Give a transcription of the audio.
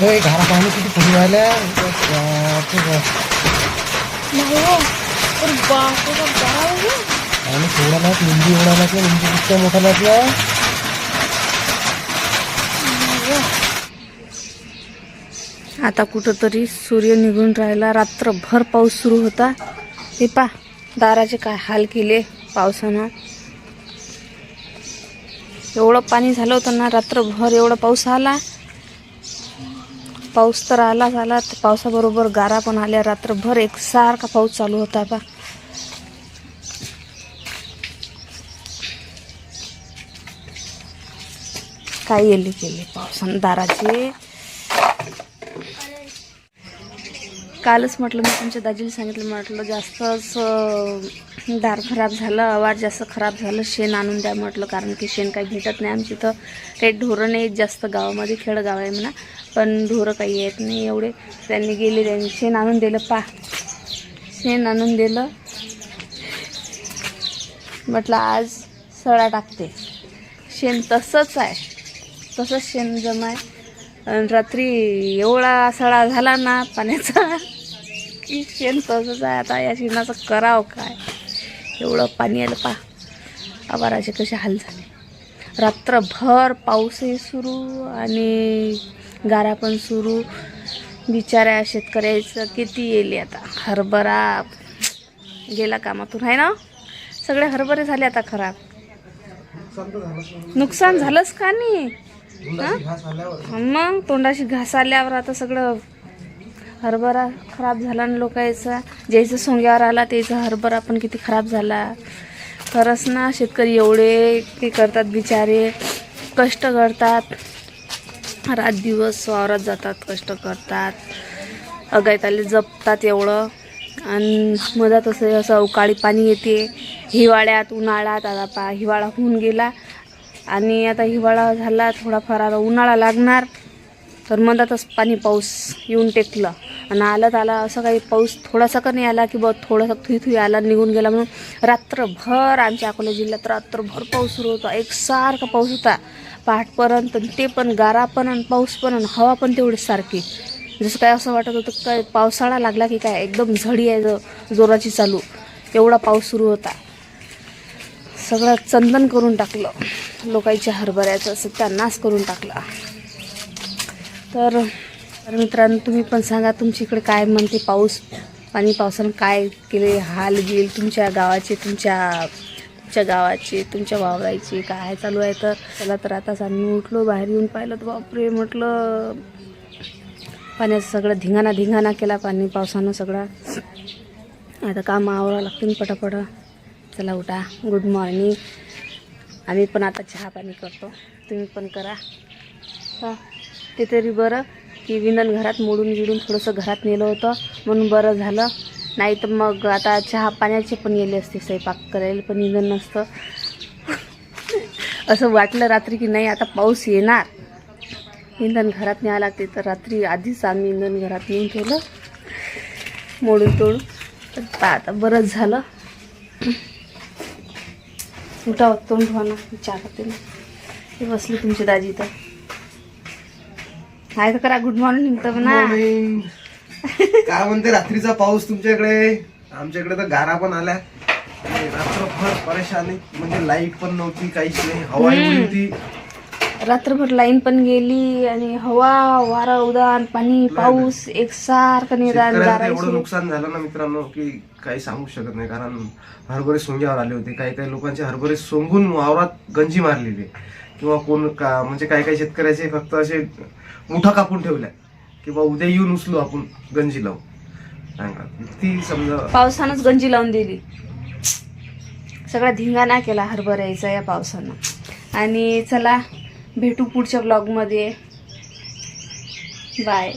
हे घरा पाणी किती फुली राहिल्या. आणि थोडा लाट लिंबू एवढा लागला लिंबू इतका मोठा लागला आता कुठंतरी सूर्य निघून राहिला. रात्रभर पाऊस सुरू होता. हे पा दाराचे काय हाल केले पावसानं? एवढं पाणी झालं होतं ना रात्रभर एवढा पाऊस आला. पाऊस तर आलाच झाला तर पावसाबरोबर गारा पण आल्या. रात्रभर एकसारखा पाऊस चालू होता बा काय येले केली पावसानं दाराचे? कालच म्हटलं मी तुमच्या दाजीला सांगितलं म्हटलं जास्तच दार खराब झालं आवाज जास्त खराब झालं शेण आणून द्या म्हटलं कारण की शेण काही भेटत नाही आमच्या इथं काही ढोरं नाही जास्त गावामध्ये खेडगाव आहे म्हणा पण ढोरं काही येत नाही एवढे. त्यांनी गेले त्यांनी शेण आणून दिलं पा. शेण आणून दिलं. म्हटलं आज सडा टाकते. शेण तसंच आहे. तसंच शेण जमाय आणि रात्री एवढा सडा झाला ना पाण्याचा की शेण तसंच आहे. आता या शेणाचं करावं काय? एवढं पाणी आलं पा आवाराचे कसे हाल झाले. रात्रभर पाऊसही सुरू आणि गारा पण सुरू. बिचाऱ्या शेतकऱ्याचं किती येईल आता? हरभरा गेला कामातून आहे ना? सगळे हरभरे झाले आता खराब. नुकसान झालंच का नाही? मग तोंडाशी घास आल्यावर आता सगळं हरभरा खराब झाला ना लोकांचा ज्याचं सोंग्यावर आला त्याचा हरभरा पण किती खराब झाला. खरंच ना शेतकरी एवढे ते करतात बिचारे कष्ट करतात. रात दिवस वावरात जातात कष्ट करतात. अगायताले जपतात एवढं. आणि मधात असं असं अवकाळी पाणी येते. हिवाळ्यात उन्हाळ्यात आता पा हिवाळा होऊन गेला. आणि आता हिवाळा झाला थोडाफार आता उन्हाळा लागणार. तर मधातच पाणी पाऊस येऊन टेकलं. आणि आलं आला असं काही पाऊस थोडासा का नाही आला की बघ थोडासा थुई थुई आला निघून गेला म्हणून रात्रभर आमच्या अकोला जिल्ह्यात रात्रभर पाऊस सुरू होता. एकसारखा पाऊस होता. पहाटपर्यंत ते पण गारा पण आणि पाऊस पण आणि हवा पण तेवढी सारखी. जसं काय असं वाटत होतं काय पावसाळा लागला की काय एकदम झडी आहे जोराची चालू. एवढा पाऊस सुरू होता. सगळं चंदन करून टाकलं. लोकांच्या हरभऱ्याचं असं सत्यानाश करून टाकला. तर मित्रांनो तुम्ही पण सांगा तुमच्या इकडे काय म्हणते पाऊस? पाणी पावसानं काय केले? हाल गेल तुमच्या गावाचे तुमच्या तुमच्या गावाचे तुमच्या वावरायचे काय चालू आहे? तर चला तर आताच आम्ही उठलो बाहेर येऊन पाहिलं तर बापरे म्हटलं पाण्याचं सगळं धिंगाणा धिंगाणा केला पाणी पावसानं सगळा. आता काम आवरावं लागतील पटापट. चला उठा. गुड मॉर्निंग आम्ही पण आता चहा पाणी करतो. तुम्ही पण करा. हां ते तरी बरं की विनन घरात मोडून गिडून थोडंसं घरात नेलं होतं. म्हणून बरं झालं. नाही तर मग आता चहा पाण्याचे पण येले असते स्वयंपाक करायला पण इंधन नसतं. असं वाटलं रात्री की नाही आता पाऊस येणार. इंधन घरात न्यावं लागते तर रात्री आधीच आम्ही इंधन घरात नेऊन ठेवलं. मोडून तोडून. तर आता बरंच झालं. उठा तोंड धुवा ना चहा करते ना. हे बसली तुमची दाजी तर हाय तर करा गुड मॉर्निंग तर ना. काय म्हणते रात्रीचा पाऊस तुमच्याकडे? आमच्याकडे तर गारा पण आल्या. रात्रभर परेशानी म्हणजे लाइट पण नव्हती काहीच नाही. हवा एवढी होती. रात्रभर लाईन पण गेली आणि हवा वारा उदान पाणी पाऊस एकसारखं निदान शेतकऱ्यांचं गाराई एवढं. नुकसान झालं ना मित्रांनो की काही सांगू शकत नाही कारण हरभरे सोंग्यावर आले होते. काही काही लोकांचे हरभरे सोंगून वावरात गंजी मारलेली आहे. किंवा कोण का म्हणजे काही काही शेतकऱ्याचे फक्त असे मुठा कापून ठेवल्या किंवा उद्या येऊन उचलू आपण गंजी लावू सांगा ती समजा पावसानंच गंजी लावून दिली. सगळा धिंगाणा केला हरभऱ्याचा या पावसानं. आणि चला भेटू पुढच्या ब्लॉगमध्ये बाय